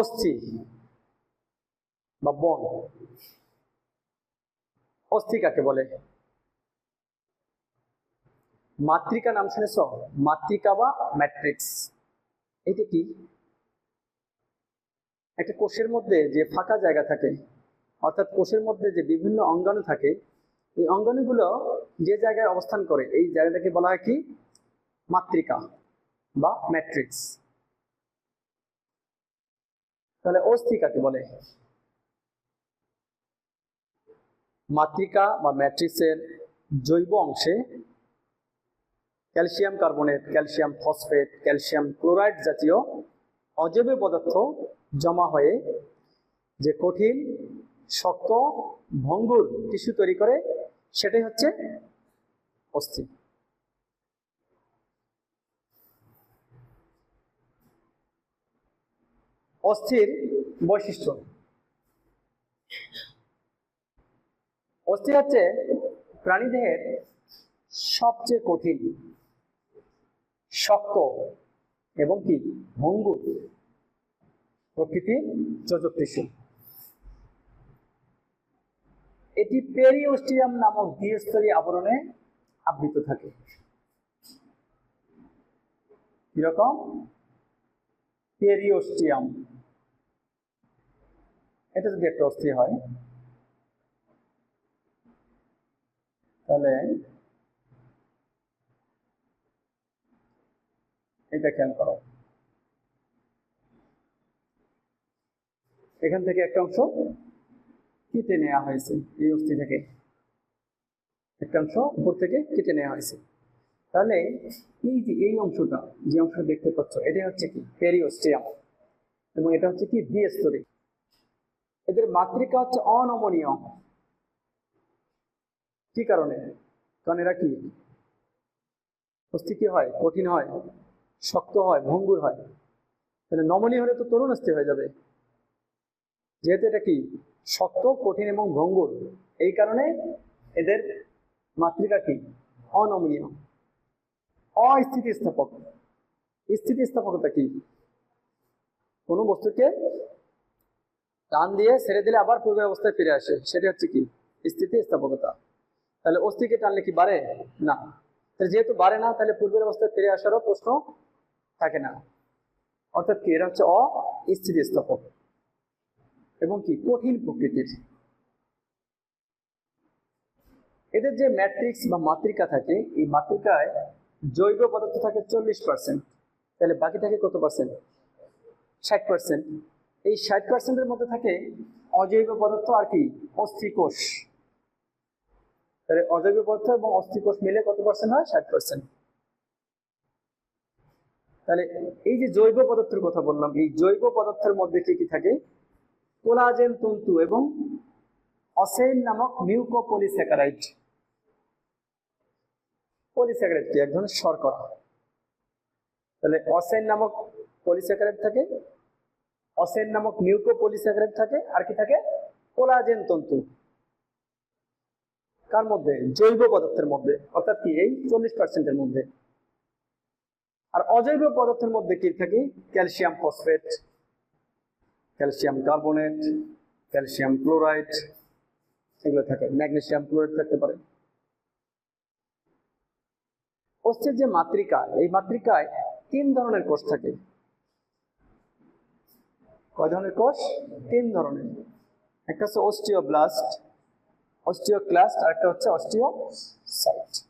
অস্থি বা বন অস্থি কাকে বলে মাতৃকা নাম শুনেছ মাতৃকা বা ম্যাট্রিক্স এটা কি একটা কোষের মধ্যে যে ফাঁকা জায়গা থাকে, অর্থাৎ কোষের মধ্যে যে বিভিন্ন অঙ্গাণু থাকে, এই অঙ্গাণুগুলো যে জায়গায় অবস্থান করে, এই জায়গাটাকে বলা হয় কি? মাতৃকা বা ম্যাট্রিক্স তাহলে অস্থি কাকে বলে। মাতৃকা বা ম্যাট্রিক্সের জৈব অংশে calcium carbonate, calcium phosphate, calcium chloride জাতীয় অজৈব পদার্থ জমা হয়ে যে কঠিন, শক্ত, ভঙ্গুর টিস্যু তৈরি করে, সেটাই হচ্ছে অস্থি। অস্থির বৈশিষ্ট্য। অস্থি হচ্ছে প্রাণীদেহের সবচেয়ে কঠিন, শক্ত এবং কি? ভঙ্গুর প্রকৃতির যোজক এটি পেরিওস্টিয়াম নামক দ্বিস্তরী আবরণে আবৃত থাকে। কীরকম? পেরিওস্টিয়াম। এটা যদি একটা অস্থি হয়, তাহলে এটা খেয়াল করো। এখান থেকে একটা অংশ কেটে নেওয়া হয়েছে, এই অস্থি থেকে। একটা অংশ উপর থেকে কেটে নেওয়া হয়েছে। তাহলে এই যে, এই অংশটা, যে অংশটা দেখতে পাচ্ছ এটা হচ্ছে কি? পেরিওস্টিয়াম এবং এটা হচ্ছে কি? দ্বিস্তরী এদের মাতৃকা হচ্ছে অনমনীয়। কি কারণে? কারণ এরা কি? অস্থি কি হয়, কঠিন হয়, শক্ত হয়, ভঙ্গুর হয়। তাহলে নমনীয় হলে তো তরুণ অস্থি হয়ে যাবে। যেহেতু এটা কি? শক্ত, কঠিন এবং ভঙ্গুর। এই কারণে এদের মাতৃকা কি? অনমনীয়। অস্থিতিস্থাপক। স্থিতিস্থাপকতা কি? কোনো বস্তুকে টান দিয়ে ছেড়ে দিলে আবার পূর্বের অবস্থায় ফিরে আসে। সেটা হচ্ছে কি? স্থিতিস্থাপকতা। তাহলে অস্থিকে টানলে কি বাড়ে? না। তাহলে যেহেতু বাড়ে না, তাহলে পূর্বের অবস্থায় ফিরে আসারও প্রশ্ন থাকে না। অর্থাৎ কি? এরা হচ্ছে অস্থিতিস্থাপক। এবং কি? কঠিন প্রকৃতির। এদের যে ম্যাট্রিক্স বা মাতৃকা থাকে, এই মাতৃকায় জৈব পদার্থ থাকে চল্লিশ পার্সেন্ট। তাহলে বাকি থাকে কত পার্সেন্ট? ষাট পার্সেন্ট। এই ষাট পার্সেন্টের মধ্যে থাকে অজৈব পদার্থ আর কি? অস্থিকোষ। তাহলে অজৈব পদার্থ এবং অস্থিকোষ মিলে কত পার্সেন্ট হয়? ষাট পার্সেন্ট তাহলে এই যে জৈব পদার্থের কথা বললাম, এই জৈব পদার্থের মধ্যে কি কি থাকে? কোলাজেন, তন্তু এবং অসেন নামক মিউকোপলিস্যাকারাইড পলিস্যাকারাইড কি? এক ধরনের শর্করা। তাহলে অসেন নামক পলিস্যাকারাইড থাকে। অসেন নামক মিউকোপলিস্যাকারাইড থাকে, আর কি থাকে? কোলাজেন তন্তু। কার মধ্যে? জৈব পদার্থের মধ্যে। অর্থাৎ কি? এই চল্লিশ পার্সেন্টের মধ্যে। আর অজৈব পদার্থের মধ্যে কি থাকে? Calcium phosphate, calcium carbonate, calcium chloride, এগুলো থাকে। ম্যাগনেসিয়াম ক্লোরাইড থাকতে পারে। কোষের যে মাতৃকা এই মাতৃকায় তিন ধরনের কোষ থাকে। কয় ধরনের কোষ? তিন ধরনের। একটা হচ্ছে অস্টিওব্লাস্ট অস্টিওক্লাস্ট আর একটা হচ্ছে অস্টিওসাইট